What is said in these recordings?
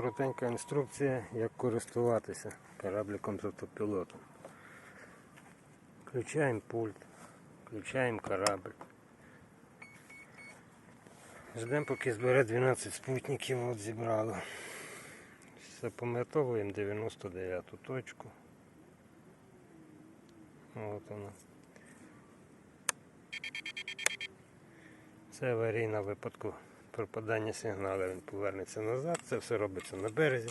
коротенька інструкція, як користуватися корабликом з автопілотом. Включаємо пульт, включаємо корабль. Ждемо, поки збере 12 спутників, от зібрало. Запам'ятовуємо 99 точку. От вона. Це аварійна випадку пропадання сигналу. Він повернеться назад. Це все робиться на березі.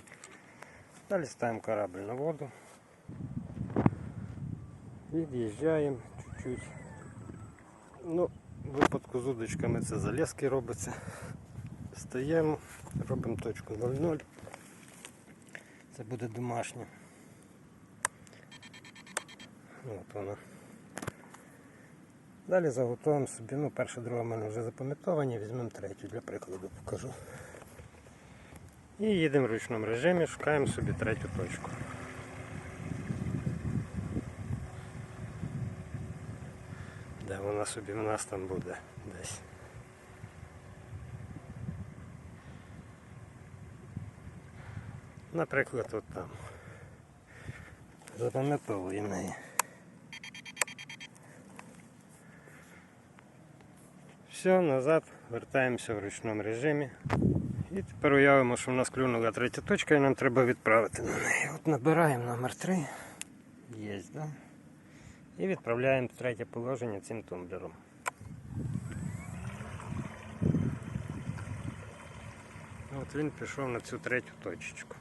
Далі ставимо корабль на воду. Від'їжджаємо чуть-чуть. Ну, в випадку з удочками це залізки робиться. Стаємо, робимо точку 0,0. Це буде домашнє. От вона. Далі заготуємо собі, ну перша, друга в мене вже запам'ятовані, візьмемо третю для прикладу покажу. І їдемо в ручному режимі, шукаємо собі третю точку. Де вона собі в нас там буде десь. Наприклад, от там. Запам'ятовуємо її. Все, назад, вертаємося в ручному режимі. І тепер уявимо, що в нас клюнула третя точка і нам треба відправити на неї. От набираємо номер 3. Є, да? І відправляємо в третє положення цим тумблером. От він пішов на цю третю точечку.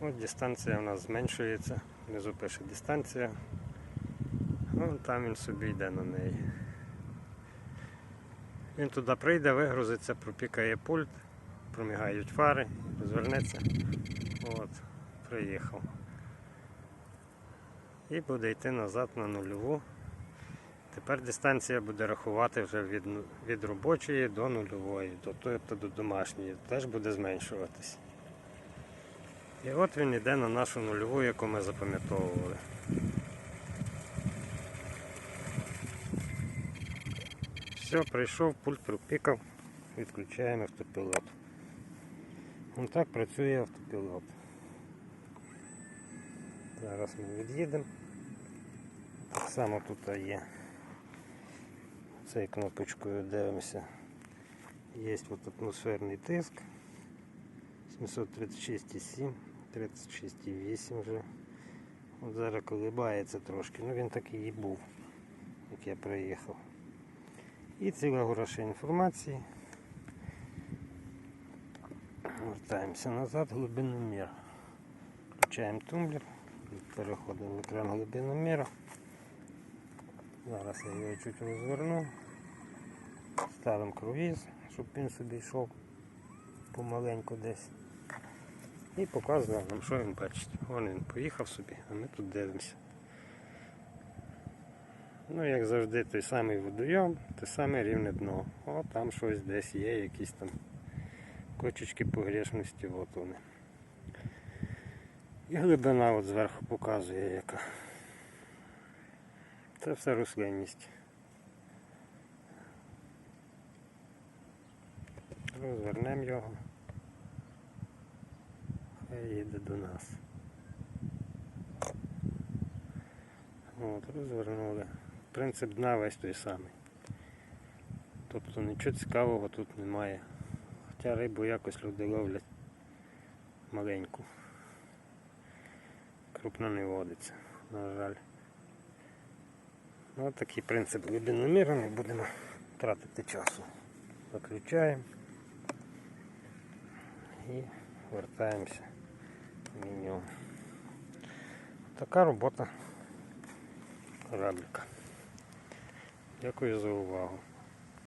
От дистанція у нас зменшується. Внизу пише дистанція. Вон там він собі йде на неї. Він туди прийде, вигрузиться, пропікає пульт, промігають фари, розвернеться. От, приїхав. І буде йти назад на нульову. Тепер дистанція буде рахувати вже від, від робочої до нульової, до, тобто до домашньої. Теж буде зменшуватись. І от він йде на нашу нульову, яку ми запам'ятовували. Все, прийшов, пульт пропікав, відключаємо автопілот. Ось так працює автопілот. Зараз ми від'їдемо. Так само тут є цією кнопочкою дивимося. Є от атмосферний тиск 736,7, 36,8 вже. От зараз колибається трошки, ну він такий і був, як я приїхав. І ціла гора інформації. Вертаємося назад, глибиномір. Включаємо тумблер, переходимо в екран глибиноміра. Зараз я його чуть розверну. Ставимо круїз, щоб він собі йшов помаленьку десь. І показує нам, що він бачить. Вон він поїхав собі, а ми тут дивимося. Ну, як завжди, той самий водойом, те саме рівне дно. О, там щось десь є, якісь там кочечки погрішності, от вони. І глибина от зверху показує яка. Це все рослинність. Розвернемо його. Хай їде до нас. От, розвернули. Принцип дна весь той самий. Тобто нічого цікавого тут немає. Хоча рибу якось люди ловлять маленьку. Крупно не водиться, на жаль. Ну, такий принцип глибиноміру, не будемо тратити часу. Виключаємо і вертаємося в меню. Така робота кораблика. Дякую за увагу.